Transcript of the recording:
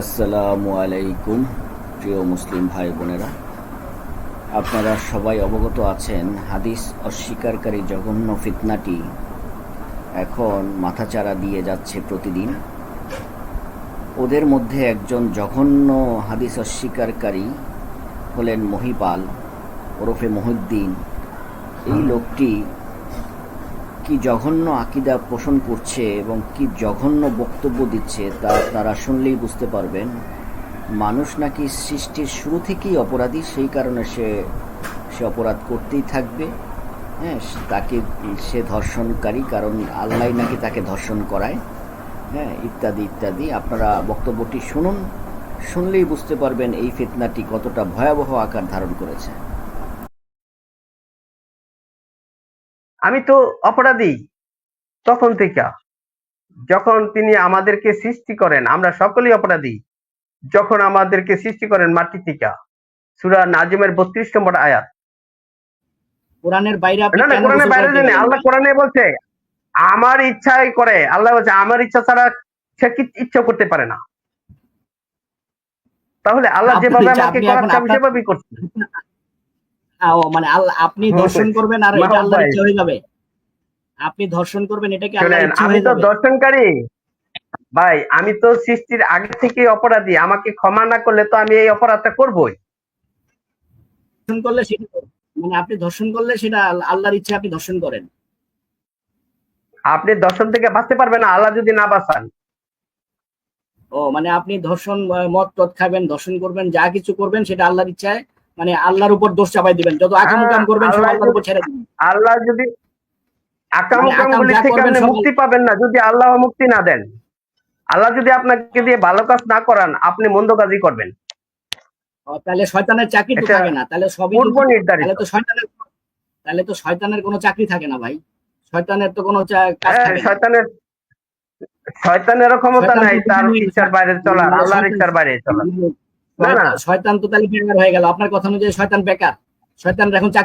আসসালামু আলাইকুম প্রিয় মুসলিম ভাই বোনেরা। আপনারা সবাই অবগত আছেন হাদিস অস্বীকারী জঘন্য ফিতনাটি এখন মাথাচাড়া দিয়ে যাচ্ছে প্রতিদিন। ওদের মধ্যে একজন জঘন্য হাদিস অস্বীকারী হলেন মহিপাল ওরফে মহিউদ্দিন। এই লোকটি কি জঘন্য আকিদা পোষণ করছে এবং কি জঘন্য বক্তব্য দিচ্ছে তা তারা শুনলেই বুঝতে পারবেন। মানুষ নাকি সৃষ্টির শুরু থেকেই অপরাধী, সেই কারণে সে সে অপরাধ করতেই থাকবে। হ্যাঁ তাকে, সে ধর্ষণকারী, কারণ আল্লাহ নাকি তাকে ধর্ষণ করায়। হ্যাঁ ইত্যাদি ইত্যাদি। আপনারা বক্তব্যটি শুনুন, শুনলেই বুঝতে পারবেন এই ফিতনাটি কতটা ভয়াবহ আকার ধারণ করেছে। আমি তো অপরাধী তখন থেকে। যখন তিনি আমাদেরকে সৃষ্টি করেন আমরা সকলেই অপরাধী। যখন আমাদেরকে সৃষ্টি করেন মাটি থেকে। সুরা নাজিমের বত্রিশ নম্বর আয়াত। কোরআনের বাইরে না না কোরআনের বাইরে? আল্লাহ কোরআনে বলছে আমার ইচ্ছাই করে আল্লাহ বলছে আমার ইচ্ছা ছাড়া সে ইচ্ছা করতে পারে না। তাহলে আল্লাহ যেভাবে আমাকে আপনি করাচ্ছে আমি সেভাবেই করছি। মানে আল্লাহ আপনি হুম, ধর্ষণ করবেন আর এটা আল্লাহর ইচ্ছা হয়ে যাবে। আপনি ধর্ষণ করবেন এটা কি আল্লাহর ইচ্ছা আমি তো দর্শনকারী। ভাই আমি তো সৃষ্টির আগে থেকে অপরাধী। আমাকে ক্ষমা না করলে তো আমি এই অপরাধটা করবই। ধর্ষণ করলে সেটা মানে আপনি ধর্ষণ করলে সেটা আল্লাহর ইচ্ছা আপনি ধর্ষণ করেন। আপনি দর্শন থেকে বাঁচতে পারবেন না আল্লাহ যদি না বাঁচান। ও মানে আপনি ধর্ষণ মদ টদ খাবেন ধর্ষণ করবেন যা কিছু করবেন সেটা আল্লাহর ইচ্ছায় মানে আল্লাহর উপর দোষ চাপাই দিবেন। যত আকাম উকাম করবেন সব আল্লাহ আল্লাহর উপর ছেড়ে দিবেন। আল্লাহ যদি আকাম মানে আকাম থেকে আপনি মুক্তি পাবেন না যদি আল্লাহ মুক্তি না দেন। আল্লাহ যদি আপনাকে দিয়ে ভালো কাজ না করান আপনি মন্দ কাজই করবেন। তাহলে শয়তানের চাকরি তো থাকে না। তাহলে সবই তাহলে তো শয়তানের তাহলে তো শয়তানের কোনো চাকরি থাকে না ভাই। শয়তানের তো কোনো হ্যাঁ, থাকে না। শয়তানের শয়তানেরও ক্ষমতা নাই তার ইচ্ছার বাইরে চলার মানে আল্লাহর ইচ্ছার বাইরে চলার। শয়তান তো তাহলে বেকার হয়ে গেল। আপনার কথা অনুযায়ী শয়তান বেকার শয়তান এখন